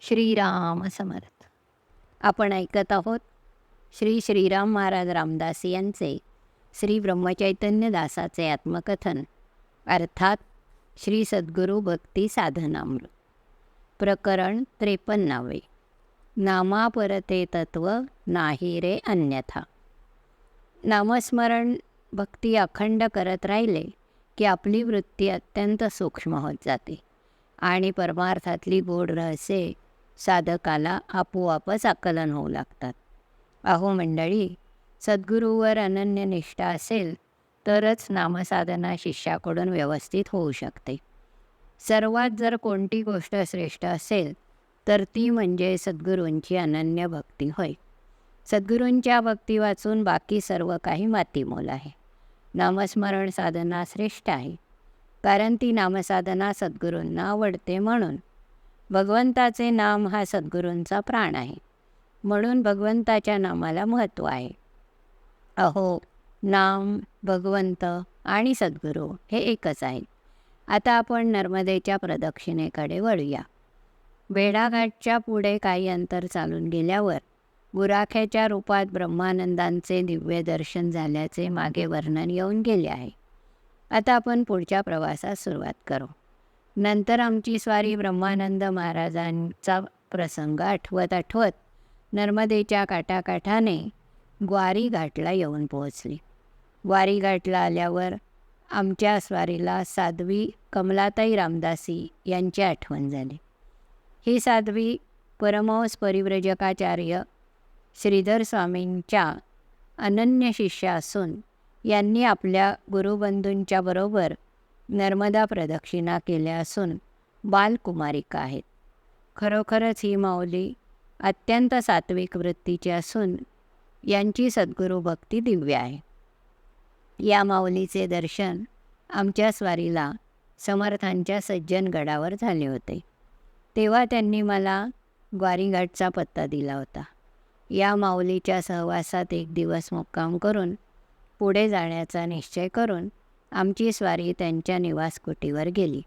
श्रीराम समर्थ आपण ऐकत आहोत श्री श्रीराम महाराज रामदास यांचे श्री ब्रह्मचैतन्य दासाचे आत्मकथन अर्थात श्री सद्गुरू भक्ती साधनामृत. प्रकरण त्रेपन्नावे. नामापरते तत्व नाही रे अन्यथा. नामस्मरण भक्ती अखंड करत राहिले की आपली वृत्ती अत्यंत सूक्ष्म होत जाते आणि परमार्थातली गोड रहस्ये साधकाला आपोआपच आकलन होऊ लागतात. अहो मंडळी सद्गुरूवर अनन्य निष्ठा असेल तरच नामसाधना शिष्याकडून व्यवस्थित होऊ शकते. सर्वात जर कोणती गोष्ट श्रेष्ठ असेल तर ती म्हणजे सद्गुरूंची अनन्य भक्ती होय. सद्गुरूंच्या भक्ती वाचून बाकी सर्व काही मातीमोल आहे. नामस्मरण साधना श्रेष्ठ आहे. कारण ती नामसाधना सद्गुरूंना आवडते म्हणून भगवंताचे नाम हा सद्गुरूंचा प्राण आहे. म्हणून भगवंताच्या नामाला महत्त्व आहे. अहो नाम भगवंत आणि सद्गुरू हे एकच आहेत आता आपण नर्मदेच्या प्रदक्षिणेकडे वळूया. बेडाघाटच्या पुढे काही अंतर चालून गेल्यावर बुराख्याच्या रूपात ब्रह्मानंदांचे दिव्य दर्शन झाल्याचे मागे वर्णन येऊन गेले आहे. आता आपण पुढच्या प्रवासास सुरुवात करू. नंतर आमची स्वारी ब्रह्मानंद महाराजांचा प्रसंग आठवत आठवत नर्मदेच्या काठाकाठाने ग्वारी घाटला येऊन पोहोचली. ग्वारी घाटला आल्यावर आमच्या स्वारीला साध्वी कमलाताई रामदासी यांची आठवण झाली. ही साध्वी परमहंस परिव्रजकाचार्य श्रीधर स्वामींच्या अनन्य शिष्या असून यांनी आपल्या गुरुबंधूंच्या बरोबर नर्मदा प्रदक्षिणा केल्या असून बालकुमारिका आहेत. खरोखरच ही माऊली अत्यंत सात्विक वृत्तीची असून यांची सद्गुरू भक्ती दिव्य आहे. या माऊलीचे दर्शन आमच्या स्वारीला समर्थांच्या सज्जन गडावर झाले होते. तेव्हा त्यांनी मला ग्वारीघाटचा पत्ता दिला होता. या माऊलीच्या सहवासात एक दिवस मुक्काम करून पुढे जाण्याचा निश्चय करून आमची स्वारी त्यांच्या निवासकुटीवर गेली.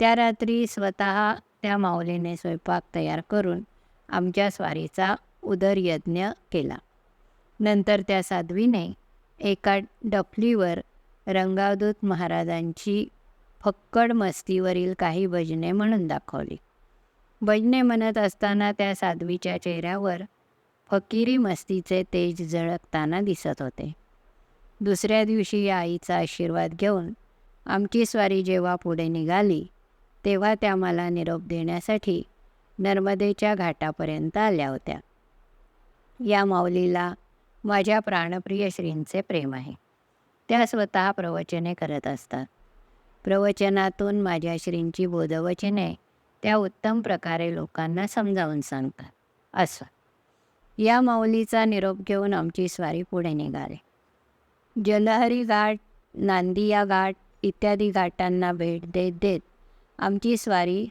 त्या रात्री स्वतः त्या माऊलीने स्वयंपाक तयार करून आमच्या स्वारीचा उदरयज्ञ केला. नंतर त्या साध्वीने एका डफलीवर रंगावधूत महाराजांची फक्कड मस्तीवरील काही भजने म्हणून दाखवली. भजने म्हणत असताना त्या साध्वीच्या चेहऱ्यावर फकीरी मस्तीचे तेज झळकताना दिसत होते. दुसऱ्या दिवशी या आईचा आशीर्वाद घेऊन आमची स्वारी जेव्हा पुढे निघाली तेव्हा त्या मला निरोप देण्यासाठी नर्मदेच्या घाटापर्यंत आल्या होत्या. या माऊलीला माझ्या प्राणप्रिय श्रींचे प्रेम आहे. त्या स्वतः प्रवचने करत असतात. प्रवचनातून माझ्या श्रींची बोधवचने त्या उत्तम प्रकारे लोकांना समजावून सांगतात. असं. या माऊलीचा निरोप घेऊन आमची स्वारी पुढे निघाली. जलहरी घाट नांदिया घाट इत्यादी घाटांना भेट देत देत आमची स्वारी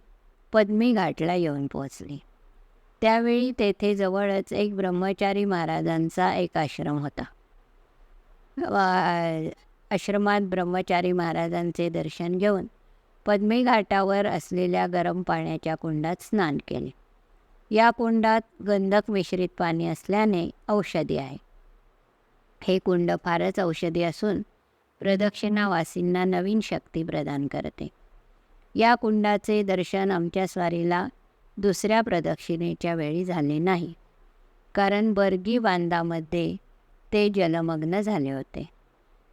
पद्मी घाटला येऊन पोहोचली. त्यावेळी तेथे जवळच एक ब्रह्मचारी महाराजांचा एक आश्रम होता. आश्रमात ब्रह्मचारी महाराजांचे दर्शन घेऊन पद्मी घाटावर असलेल्या गरम पाण्याच्या कुंडात स्नान केले. या कुंडात गंधक मिश्रित पाणी असल्याने औषधी आहे. हे कुंड फारच औषधी असून प्रदक्षिणावासींना नवीन शक्ती प्रदान करते. या कुंडाचे दर्शन आमच्या स्वारीला दुसऱ्या प्रदक्षिणेच्या वेळी झाले नाही कारण बर्गी बांधामध्ये ते जलमग्न झाले होते.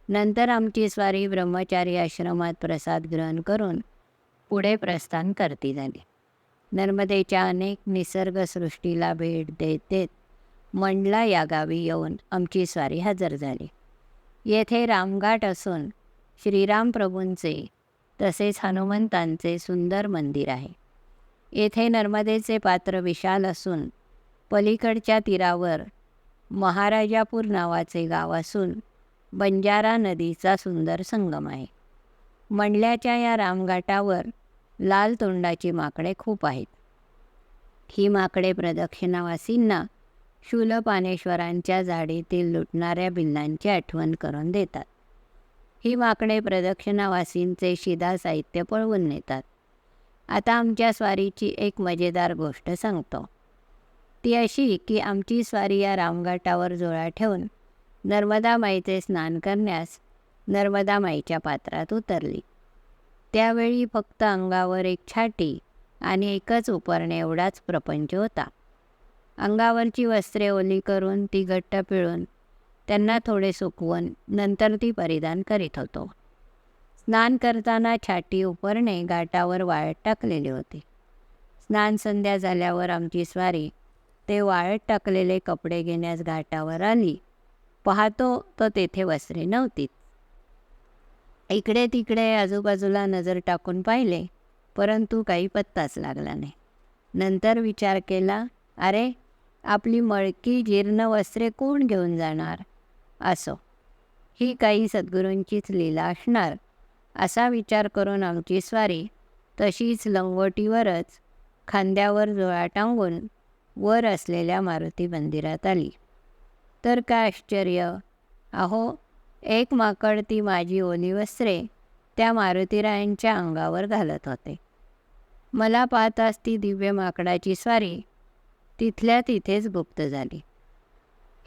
नंतर आमची स्वारी ब्रह्मचारी आश्रमात प्रसाद ग्रहण करून पुढे प्रस्थान करती झाली. नर्मदेच्या अनेक निसर्गसृष्टीला भेट देत देत मंडला या गावी येऊन आमची स्वारी हजर झाली. येथे रामघाट असून श्रीराम प्रभूंचे तसेच हनुमंतांचे सुंदर मंदिर आहे. येथे नर्मदेचे पात्र विशाल असून पलीकडच्या तीरावर महाराजापूर नावाचे गाव असून बंजारा नदीचा सुंदर संगम आहे. मंडल्याच्या या रामघाटावर लाल तोंडाची माकडे खूप आहेत. ही माकडे प्रदक्षिणावासींना शूलपानेश्वरांच्या झाडीतील लुटणाऱ्या भिल्लांची आठवण करून देतात. ही माकडे प्रदक्षिणावासींचे शिदा साहित्य पळवून नेतात. आता आमच्या स्वारीची एक मजेदार गोष्ट सांगतो. ती अशी की आमची स्वारी या रामघाटावर जोळा ठेवून नर्मदा माईचे स्नान करण्यास नर्मदा माईच्या पात्रात उतरली. त्यावेळी फक्त अंगावर एक छाटी आणि एकच उपरणे एवढाच प्रपंच होता. अंगावरची वस्त्रे ओली करून ती घट्ट पिळून त्यांना थोडे सुकवून नंतर ती परिधान करीत होतो. स्नान करताना छाटी उपरणे घाटावर वाळत टाकलेली होती. स्नान संध्या झाल्यावर आमची स्वारी ते वाळत टाकलेले कपडे घेण्यास घाटावर आली. पाहतो तर तेथे वस्त्रे नव्हती इकडे तिकडे आजूबाजूला नजर टाकून पाहिले परंतु काही पत्ताच लागला नाही. नंतर विचार केला अरे आपली मळकी जीर्ण वस्त्रे कोण घेऊन जाणार? असो. ही काही सद्गुरूंचीच लीला असणार. असा विचार करून आमची स्वारी तशीच लंगोटीवरच खांद्यावर जोळा टांगून वर असलेल्या मारुती मंदिरात आली. तर काय आश्चर्य? अहो एक माकड ती माझी ओली वस्त्रे त्या मारुतीरायांच्या अंगावर घालत होते. मला पाहताच ती दिव्य माकडाची स्वारी तिथल्या तिथेच गुप्त झाली.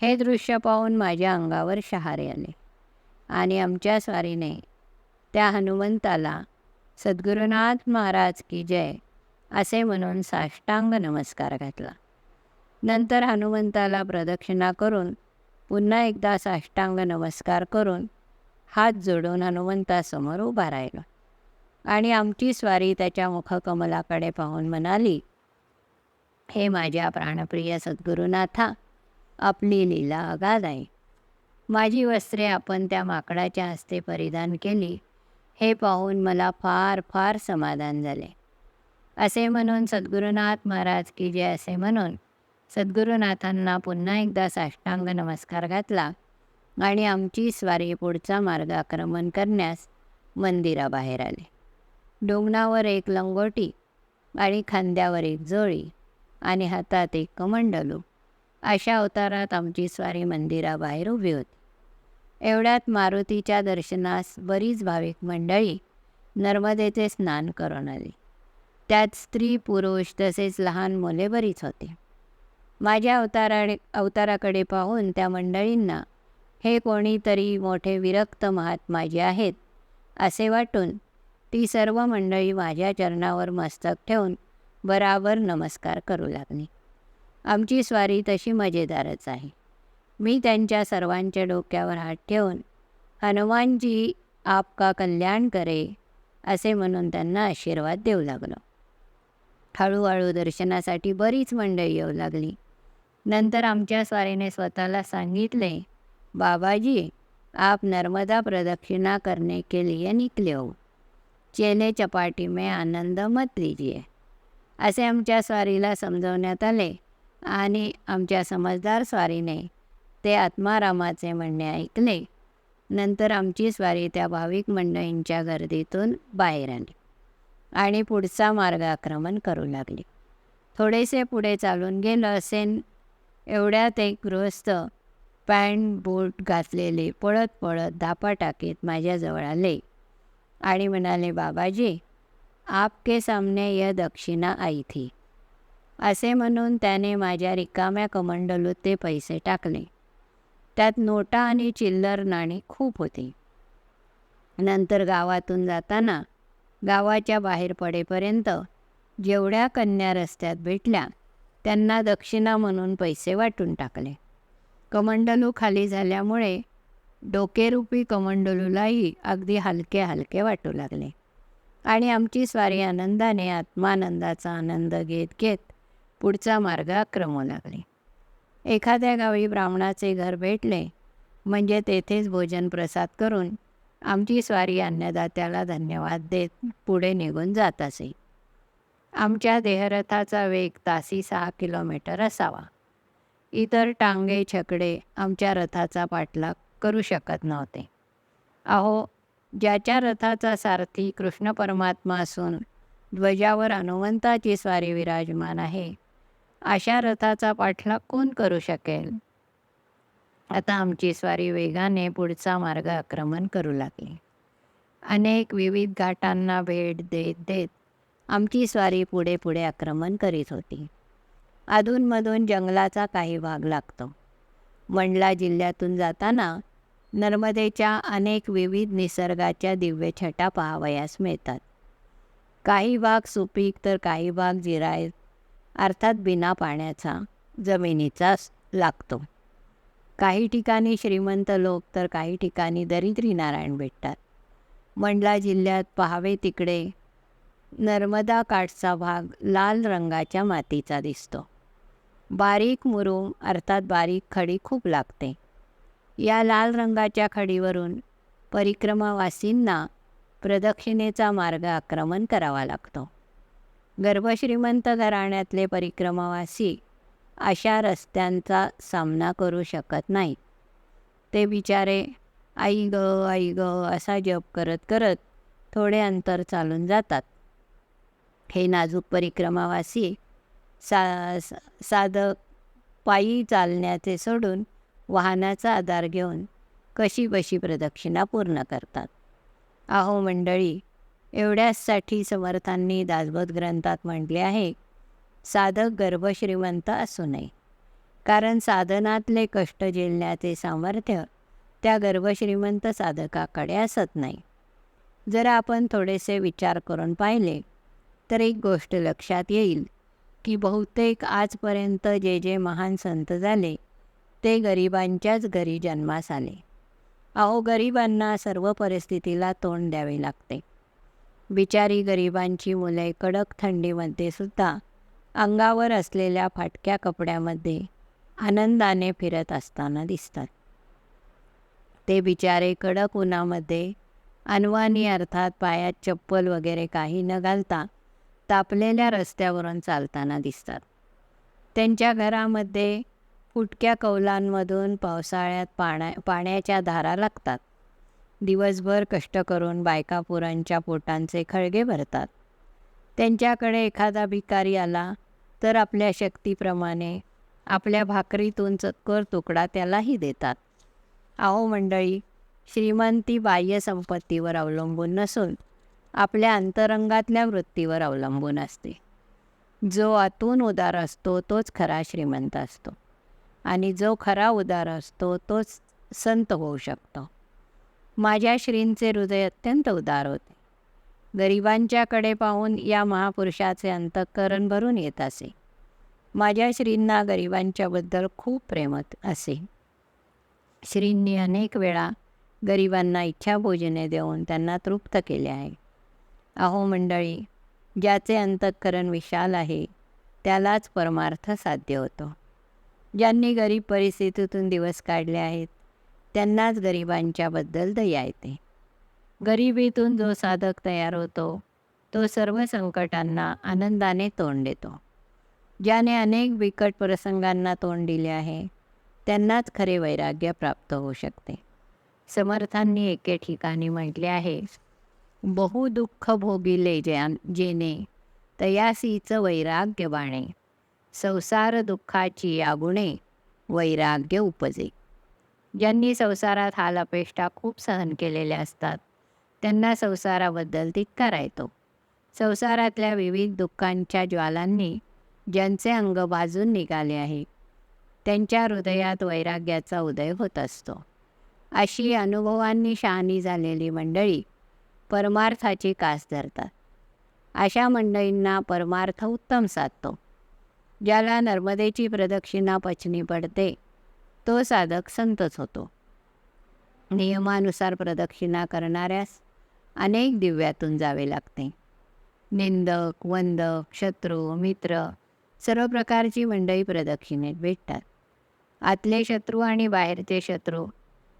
हे दृश्य पाहून माझ्या अंगावर शहारे आले आणि आमच्या स्वारीने त्या हनुमंताला सद्गुरुनाथ महाराज की जय असे म्हणून साष्टांग नमस्कार घातला. नंतर हनुमंताला प्रदक्षिणा करून पुन्हा एकदा साष्टांग नमस्कार करून हात जोडून हनुमंतासमोर उभा राहिला. आणि आमची स्वारी त्याच्या मुखकमलाकडे पाहून म्हणाली हे माझ्या प्राणप्रिय सद्गुरुनाथा आपली लीला अगाध आहे. माझी वस्त्रे आपण त्या माकडाच्या हस्ते परिधान केली हे पाहून मला फार फार समाधान झाले. असे म्हणून सद्गुरुनाथ महाराज की जे असे म्हणून सद्गुरुनाथांना पुन्हा एकदा साष्टांग नमस्कार घातला आणि आमची स्वारी पुढचा मार्ग आक्रमण करण्यास मंदिराबाहेर आले. डोंगणावर एक लंगोटी आणि खांद्यावर एक जोळी आणि हातात एक कमंडलू. अशा अवतारात आमची स्वारी मंदिराबाहेर उभी होती. एवढ्यात मारुतीच्या दर्शनास बरीच भाविक मंडळी नर्मदेचे स्नान करून आली. त्यात स्त्री पुरुष तसेच लहान मुले बरीच होती. माझ्या अवताराने अवताराकडे पाहून त्या मंडळींना हे कोणीतरी मोठे विरक्त महात्माजी आहेत असे वाटून ती सर्व मंडळी माझ्या चरणावर मस्तक ठेवून बराबर नमस्कार करू लागले. आमची स्वारी तशी मजेदारच आहे. मी त्यांच्या सर्वांच्या डोक्यावर हात ठेवून हनुमानजी आपका कल्याण करे असे म्हणून त्यांना आशीर्वाद देऊ लागलो. हळूहळू दर्शनासाठी बरीच मंडळी येऊ लागली. नंतर आमच्या स्वारीने स्वतःला सांगितले बाबाजी आप नर्मदा प्रदक्षिणा करने के लिए निकले हो. चेले चपाटी में आनंद मत लीजिए. असे आमच्या स्वारीला समजवण्यात आले आणि आमच्या समजदार स्वारीने ते आत्मारामाचे म्हणणे ऐकले. नंतर आमची स्वारी त्या भाविक मंडळींच्या गर्दीतून बाहेर आली आणि पुढचा मार्ग आक्रमण करू लागली. थोडेसे पुढे चालून गेलं असेन एवढ्यात एक गृहस्थ पॅन्ट बूट घातलेले पळत पळत धापा टाकीत माझ्याजवळ आले आणि म्हणाले बाबाजी आपके सामने यह दक्षिणा आई थी. असे म्हणून त्याने माझ्या रिकाम्या कमंडलूत ते पैसे टाकले. त्यात नोटा आणि चिल्लर नाणी खूप होती. नंतर गावातून जाताना गावाच्या बाहेर पडेपर्यंत जेवढ्या कन्या रस्त्यात भेटल्या त्यांना दक्षिणा म्हणून पैसे वाटून टाकले. कमंडलू खाली झाल्यामुळे डोकेरूपी कमंडलूलाही अगदी हलके हलके वाटू लागले. आणि आमची स्वारी आनंदाने आत्मानंदाचा आनंद घेत घेत पुढचा मार्ग आक्रमू लागले. एखाद्या गावी ब्राह्मणाचे घर भेटले म्हणजे तेथेच भोजन प्रसाद करून आमची स्वारी अन्नदात्याला धन्यवाद देत पुढे निघून जात असे. आमच्या देहरथाचा वेग तासी सहा किलोमीटर असावा. इतर टांगे छकडे आमच्या रथाचा पाठलाग करू शकत नव्हते. अहो ज्याच्या रथाचा सारथी कृष्ण परमात्मा असून ध्वजावर हनुमंताची स्वारी विराजमान आहे. अशा रथाचा पाठलाग कोण करू शकेल? आता आमची स्वारी वेगाने पुढचा मार्ग आक्रमण करू लागली. अनेक विविध घाटांना भेट देत देत आमची स्वारी पुढे पुढे आक्रमण करीत होती. अधूनमधून जंगलाचा काही भाग लागतो. मंडला जिल्ह्यातून जाताना नर्मदेच्या अनेक विविध निसर्गाच्या दिव्य छटा पाहावयास मिळतात. काही भाग सुपीक तर काही भाग जिराय अर्थात बिना पाण्याचा जमिनीचा लागतो. काही ठिकाणी श्रीमंत लोक तर काही ठिकाणी दरिद्री नारायण भेटतात. मंडला जिल्ह्यात पहावे तिकडे नर्मदा काठचा भाग लाल रंगाच्या मातीचा दिसतो. बारीक मुरुम अर्थात बारीक खडी खूप लागते. या लाल रंगाच्या खडीवरून परिक्रमावासींना प्रदक्षिणेचा मार्ग आक्रमण करावा लागतो. गर्भश्रीमंत घराण्यातले परिक्रमावासी अशा रस्त्यांचा सामना करू शकत नाहीत. ते बिचारे आई ग आई ग असा जप करत करत थोडे अंतर चालून जातात. हे नाजूक परिक्रमावासी सा साधक पायी चालण्याचे सोडून वाहनाचा आधार घेऊन कशी बशी प्रदक्षिणा पूर्ण करतात? अहो मंडळी एवढ्याचसाठी समर्थांनी दासबोध ग्रंथात म्हटले आहे साधक गर्भश्रीमंत असू नये. कारण साधनातले कष्ट झेलण्याचे सामर्थ्य त्या गर्भश्रीमंत साधकाकडे असत नाही. जर आपण थोडेसे विचार करून पाहिले तर एक गोष्ट लक्षात येईल की बहुतेक आजपर्यंत जे जे महान संत झाले ते गरिबांच्याच घरी जन्मास आले. अहो गरिबांना सर्व परिस्थितीला तोंड द्यावे लागते. बिचारी गरिबांची मुले कडक थंडीमध्ये सुद्धा अंगावर असलेल्या फाटक्या कपड्यामध्ये आनंदाने फिरत असताना दिसतात. ते बिचारे कडक उन्हामध्ये अनवानी अर्थात पायात चप्पल वगैरे काही न घालता तापलेल्या रस्त्यावरून चालताना दिसतात. त्यांच्या घरामध्ये फुटक्या कौलांमधून पावसाळ्यात पाण्या पाण्याच्या धारा लागतात. दिवसभर कष्ट करून बायका पुरांच्या पोटांचे खळगे भरतात. त्यांच्याकडे एखादा भिकारी आला तर आपल्या शक्तीप्रमाणे आपल्या भाकरीतून चक्कर तुकडा त्यालाही देतात. आहो मंडळी श्रीमंती बाह्य संपत्तीवर अवलंबून नसून आपल्या अंतरंगातल्या वृत्तीवर अवलंबून असते. जो आतून उदार असतो तोच खरा श्रीमंत असतो. आणि जो खरा उदार असतो तोच संत होऊ शकतो. माझ्या श्रींचे हृदय अत्यंत उदार होते. गरिबांच्याकडे पाहून या महापुरुषाचे अंतःकरण भरून येत असे. माझ्या श्रींना गरिबांच्याबद्दल खूप प्रेमत असे. श्रींनी अनेक वेळा गरिबांना इच्छाभोजने देऊन त्यांना तृप्त केले आहे. अहो मंडळी ज्याचे अंतःकरण विशाल आहे त्यालाच परमार्थ साध्य होतो. ज्यांनी गरीब परिस्थितीतून दिवस काढले आहेत त्यांनाच गरिबांच्याबद्दल दया येते. गरिबीतून जो साधक तयार होतो तो सर्व संकटांना आनंदाने तोंड देतो. ज्याने अनेक बिकट प्रसंगांना तोंड दिले आहे त्यांनाच खरे वैराग्य प्राप्त होऊ शकते. समर्थांनी एके ठिकाणी म्हटले आहे बहुदुःख भोगिले ज्या जेने तयासीचं वैराग्य बाणे. संसार दुःखाची यागुणे वैराग्य उपजे. ज्यांनी संसारात हाल अपेष्टा खूप सहन केलेल्या असतात त्यांना संसाराबद्दल तितकार येतो. संसारातल्या विविध दुःखांच्या ज्वालांनी ज्यांचे अंग भाजून निघाले आहे त्यांच्या हृदयात वैराग्याचा उदय होत असतो. अशी अनुभवांनी शहाणी झालेली मंडळी परमार्थाची कास धरतात. अशा मंडळींना परमार्थ उत्तम साधतो. ज्याला नर्मदेची प्रदक्षिणा पचनी पडते तो साधक संतच होतो. नियमानुसार प्रदक्षिणा करणाऱ्यास अनेक दिव्यातून जावे लागते. निंदक वंदक शत्रू मित्र सर्व प्रकारची मंडळी प्रदक्षिणेत भेटतात. आतले शत्रू आणि बाहेरचे शत्रू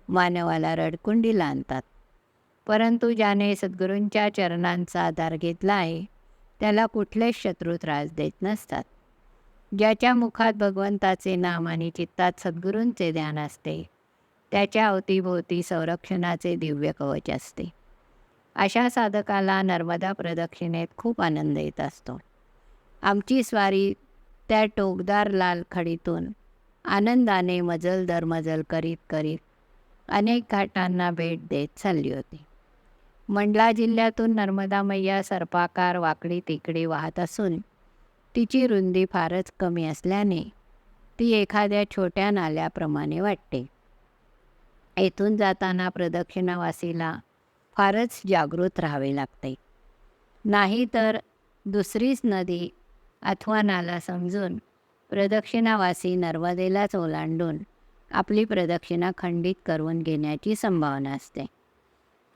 मानवाला रडकुंडीला आणतात परंतु ज्याने सद्गुरूंच्या चरणांचा आधार घेतला आहे त्याला कुठलेच शत्रू त्रास देत नसतात. ज्याच्या मुखात भगवंताचे नाम आणि चित्तात सद्गुरूंचे ध्यान असते त्याच्या अवतीभोवती संरक्षणाचे दिव्य कवच असते. अशा साधकाला नर्मदा प्रदक्षिणेत खूप आनंद येत असतो. आमची स्वारी त्या टोकदार लाल खडीतून आनंदाने मजल दर मजल करीत करीत अनेक घाटांना भेट देत चालली होती. मंडला जिल्ह्यातून नर्मदा मैया सर्पाकार वाकडी तिकडी वाहत असून तिची रुंदी फारच कमी असल्याने ती एखाद्या छोट्या नाल्याप्रमाणे वाटते. येथून जाताना प्रदक्षिणावासीला फारच जागृत राहावे लागते. नाही तर दुसरीच नदी अथवा नाला समजून प्रदक्षिणावासी नर्मदेलाच ओलांडून आपली प्रदक्षिणा खंडित करून घेण्याची संभावना असते.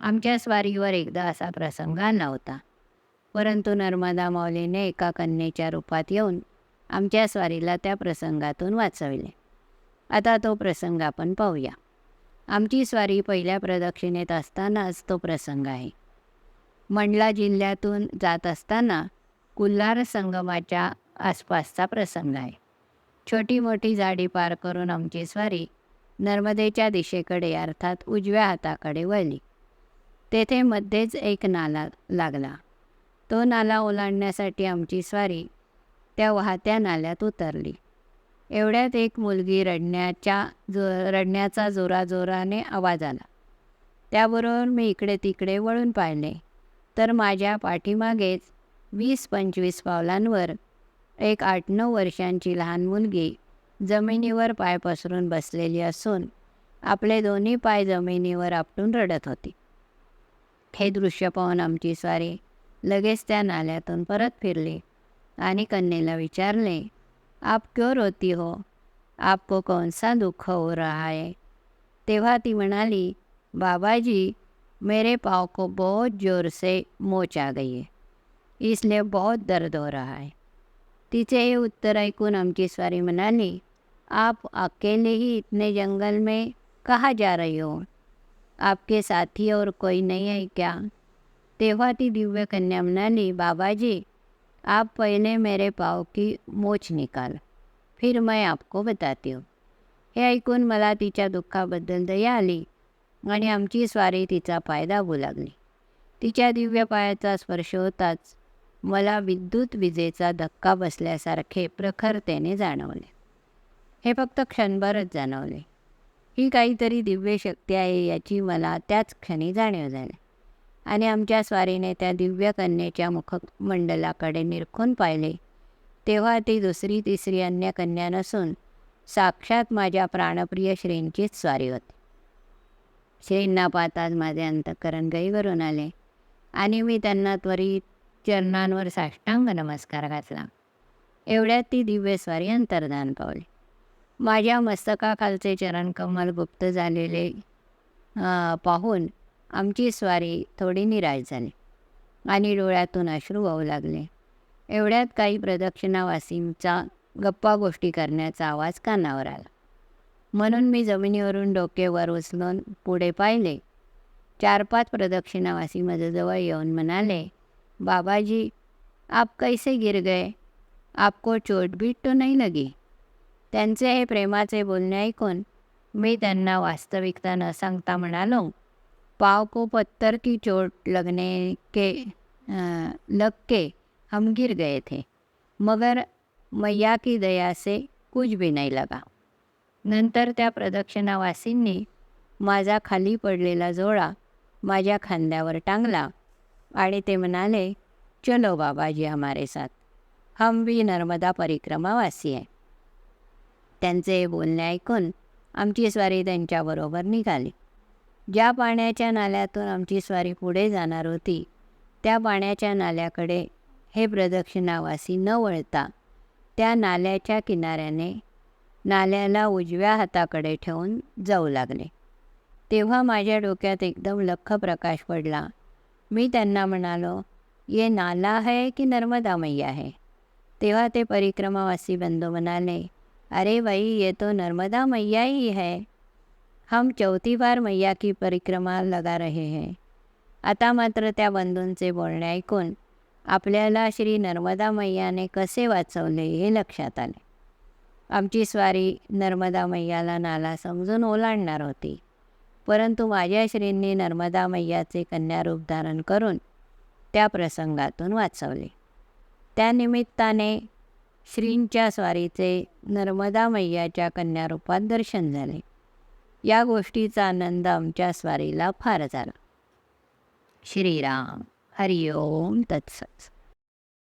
आमच्या स्वारीवर एकदा असा प्रसंग आला होता. परंतु नर्मदा माऊलीने एका कन्येच्या रूपात येऊन आमच्या स्वारीला त्या प्रसंगातून वाचविले. आता तो प्रसंग आपण पाहूया. आमची स्वारी पहिल्या प्रदक्षिणेत असतानाच तो प्रसंग आहे. मंडला जिल्ह्यातून जात असताना कुल्हार संगमाच्या आसपासचा प्रसंग आहे. छोटी मोठी झाडी पार करून आमची स्वारी नर्मदेच्या दिशेकडे अर्थात उजव्या हाताकडे वळली. तेथे मध्येच एक नाला लागला. तो नाला ओलांडण्यासाठी आमची स्वारी. त्या वाहत्या नाल्यात उतरली. एवढ्यात एक मुलगी रडण्याच्या जो रडण्याचा जोराजोराने आवाज आला. त्याबरोबर मी इकडे तिकडे वळून पाहिले. तर माझ्या पाठीमागेच वीस पंचवीस पावलांवर एक आठ नऊ वर्षांची लहान मुलगी जमिनीवर पाय पसरून बसलेली असून आपले दोन्ही पाय जमिनीवर आपटून रडत होती. हे दृश्य पाहून आमची स्वारी लगेच त्या नाल्यातून परत फिरली आणि कन्येला विचारले, आप क्यों रोती हो? आपको कौन सा दुःख हो रहा है? तेव्हा ती म्हणाली, बाबाजी, मेरे पाँव को बहुत ज़ोर से मोच आ गई है, इसलिए बहुत दर्द हो रहा है। तिचे हे उत्तर ऐकून आमची स्वारी म्हणाली, आप अकेले ही इतने जंगल में कहाँ जा रही हो? आपके साथी और कोई नहीं है क्या? तेव्हा ती दिव्य कन्या म्हणाली बाबाजी आप पहले मेरे पाव की मोच निकाल फिर मैं आपको बताती हूँ. हे ऐकून मला तिच्या दुःखाबद्दल दया आली आणि आमची स्वारी तिचा पाय दाबू लागली तिच्या दिव्य पायाचा स्पर्श होताच मला विद्युत विजेचा धक्का बसल्यासारखे प्रखरतेने जाणवले. हे फक्त क्षणभरच जाणवले. ही काहीतरी दिव्य शक्ती आहे याची मला त्याच क्षणी जाणीव झाली. आणि आमच्या स्वारीने त्या दिव्य कन्येच्या मुखमंडलाकडे निरखून पाहिले. तेव्हा ती दुसरी तिसरी अन्य कन्या नसून साक्षात माझ्या प्राणप्रिय श्रींचीच स्वारी होती. श्रींना पाहताच माझे अंतःकरण गईवरून आले आणि मी त्यांना त्वरित चरणांवर साष्टांग नमस्कार घातला. एवढ्यात ती दिव्य स्वारी अंतर्धान पावली. माझ्या मस्तकाखालचे चरण कमल गुप्त झालेले पाहून आमची स्वारी थोडी निराश झाली आणि डोळ्यातून अश्रू वाहू लागले. एवढ्यात काही प्रदक्षिणावासींचा गप्पा गोष्टी करण्याचा आवाज कानावर आला. म्हणून मी जमिनीवरून डोकेवर उचलून पुढे पाहिले. चार पाच प्रदक्षिणावासी माझ्याजवळ येऊन म्हणाले बाबाजी आप कैसे गिर गए? आपको चोट बीट तो नाही लगी. त्यांचे हे प्रेमाचे बोलणे ऐकून मी त्यांना वास्तविकता न सांगता म्हणालो पाव को पत्थर की चोट लगने के आ, लग के हम गिर गए थे मगर मैया की दया से कुछ भी नहीं लगा। नंतर त्या प्रदक्षिणावासींनी माझा खाली पडलेला जोळा माझ्या खांद्यावर टांगला आणि ते म्हणाले चलो बाबाजी हमारे साथ हम भी नर्मदा परिक्रमावासी आहे त्यांचे बोलणे ऐकून आमची स्वारी त्यांच्याबरोबर निघाली. ज्या पाण्याच्या नाल्यातून आमची स्वारी पुढे जाणार होती त्या पाण्याच्या नाल्याकडे हे प्रदक्षिणावासी न वळता त्या नाल्याच्या किनाऱ्याने नाल्याला उजव्या हाताकडे ठेवून जाऊ लागले. तेव्हा माझ्या डोक्यात एकदम लख प्रकाश पडला. मी त्यांना म्हणालो ये नाला है की नर्मदा मैया है? तेव्हा ते परिक्रमावासी बंधू म्हणाले अरे बाई ये तो नर्मदा मैया ही है. हम चौथी बार मैया की परिक्रमा लगा रहे हैं. आता मात्र त्या बंधूंचे बोलणे ऐकून आपल्याला श्री नर्मदा मैयाने कसे वाचवले हे लक्षात आले. आमची स्वारी नर्मदा मैयाला नाला समजून ओलांडणार होती. परंतु माझ्या श्रींनी नर्मदा मैयाचे कन्यारूप धारण करून त्या प्रसंगातून वाचवले. त्यानिमित्ताने श्रींच्या स्वारीचे नर्मदा मैयाच्या कन्यारूपात दर्शन झाले. या गोष्टीचा आनंद आमच्या स्वारीला फार झाला. श्रीराम हरिओम तत्सत.